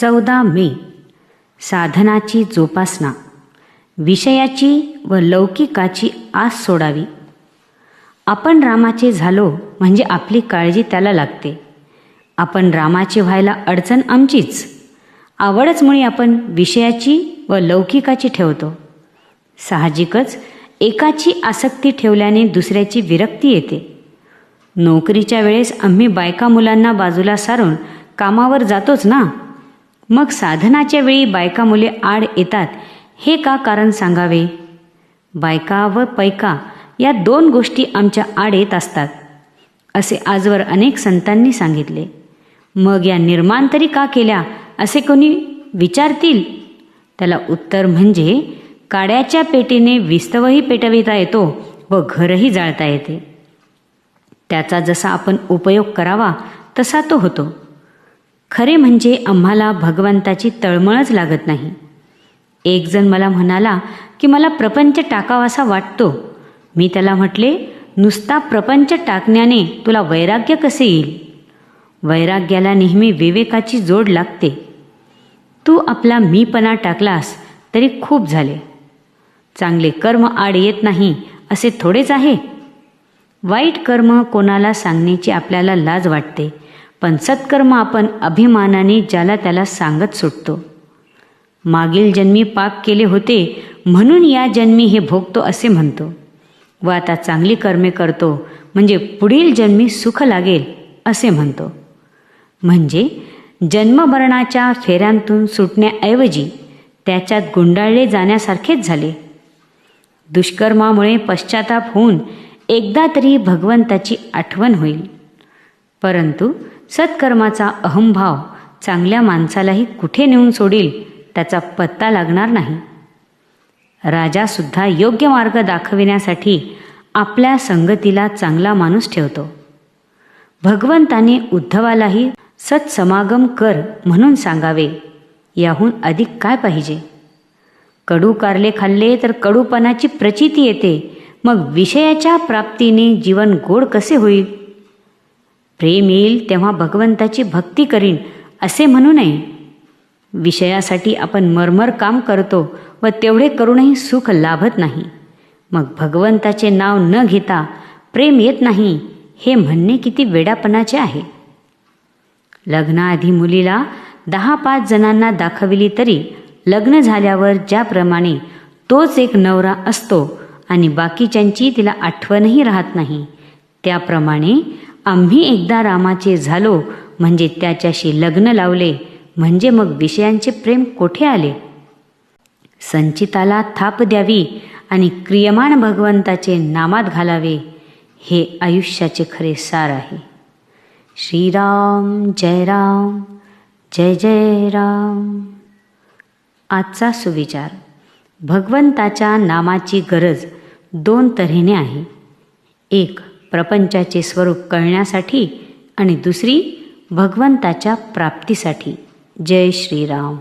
चौदा मे. साधनाची जोपासना. विषयाची व लौकिकाची आस सोडावी. आपण रामाचे झालो म्हणजे आपली काळजी त्याला लागते. आपण रामाचे व्हायला अडचण आमचीच. आवडच मुळे आपण विषयाची व लौकिकाची ठेवतो. साहजिकच एकाची आसक्ती ठेवल्याने दुसऱ्याची विरक्ती येते. नोकरीच्या वेळेस आम्ही बायका मुलांना बाजूला सारून कामावर जातोच ना? मग साधनाच्या वेळी बायका मुले आड येतात. हे का कारण सांगावे? बायका व पैका या दोन गोष्टी आमच्या आड येत असतात असे आजवर अनेक संतांनी सांगितले. मग या निर्माण तरी का केल्या असे कोणी विचारतील? त्याला उत्तर म्हणजे काड्याच्या पेटीने विस्तवही पेटविता येतो व घरही जाळता येते. त्याचा जसा आपण उपयोग करावा तसा तो होतो. खरे म्हणजे आम्हाला भगवंताची तळमळच लागत नाही. एकजण मला म्हणाला की मला प्रपंच टाकावासा वाटतो. मी त्याला म्हटले नुसता प्रपंच टाकण्याने तुला वैराग्य कसे येईल? वैराग्याला नेहमी विवेकाची जोड लागते. तू आपला मीपणा टाकलास तरी खूप झाले. चांगले कर्म आड येत नाही असे थोडेच आहे. वाईट कर्म कोणाला सांगण्याची आपल्याला लाज वाटते. पण सत्कर्म आपण अभिमानाने ज्याला त्याला सांगत सुटतो. मागील जन्मी पाप केले होते म्हणून या जन्मी हे भोगतो असे म्हणतो. व आता चांगली कर्मे करतो म्हणजे पुढील जन्मी सुख लागेल असे म्हणतो. म्हणजे जन्ममरणाच्या फेऱ्यांतून सुटण्याऐवजी त्याच्यात गुंडाळले जाण्यासारखेच झाले. दुष्कर्मामुळे पश्चाताप होऊन एकदा तरी भगवंताची आठवण होईल. परंतु सत्कर्माचा अहंभाव चांगल्या माणसालाही कुठे नेऊन सोडील त्याचा पत्ता लागणार नाही. राजासुद्धा योग्य मार्ग दाखविण्यासाठी आपल्या संगतीला चांगला माणूस ठेवतो. भगवंताने उद्धवालाही सत्समागम कर म्हणून सांगावे याहून अधिक काय पाहिजे? कडू कारले खाल्ले तर कडूपणाची प्रचिती येते मग विषयाच्या प्राप्तीने जीवन गोड कसे होईल? प्रेम येईल तेव्हा भगवंताची भक्ती करीन असे म्हणू नये. विषयासाठी आपण मरमर काम करतो व तेवढे करूनही सुख लाभत नाही. मग भगवंताचे नाव न घेता प्रेम येत नाही हे म्हणणे किती वेडापणाचे आहे. लग्नाआधी मुलीला दहा पाच जणांना दाखविली तरी लग्न झाल्यावर ज्याप्रमाणे तोच एक नवरा असतो आणि बाकीच्यांची तिला आठवणही राहत नाही त्याप्रमाणे आम्ही एकदा रामाचे झालो म्हणजे त्याच्याशी लग्न लावले म्हणजे मग विषयांचे प्रेम कोठे आले? संचिताला थाप द्यावी आणि क्रियमान भगवंताचे नामात घालावे हे आयुष्याचे खरे सार आहे. श्रीराम जय राम जय जय राम. आजचा सुविचार. भगवंताच्या नामाची गरज दोन तऱ्हेने आहे. एक प्रपंचाचे स्वरूप कळण्यासाठी आणि दुसरी भगवंताच्या प्राप्तीसाठी. जय श्रीराम.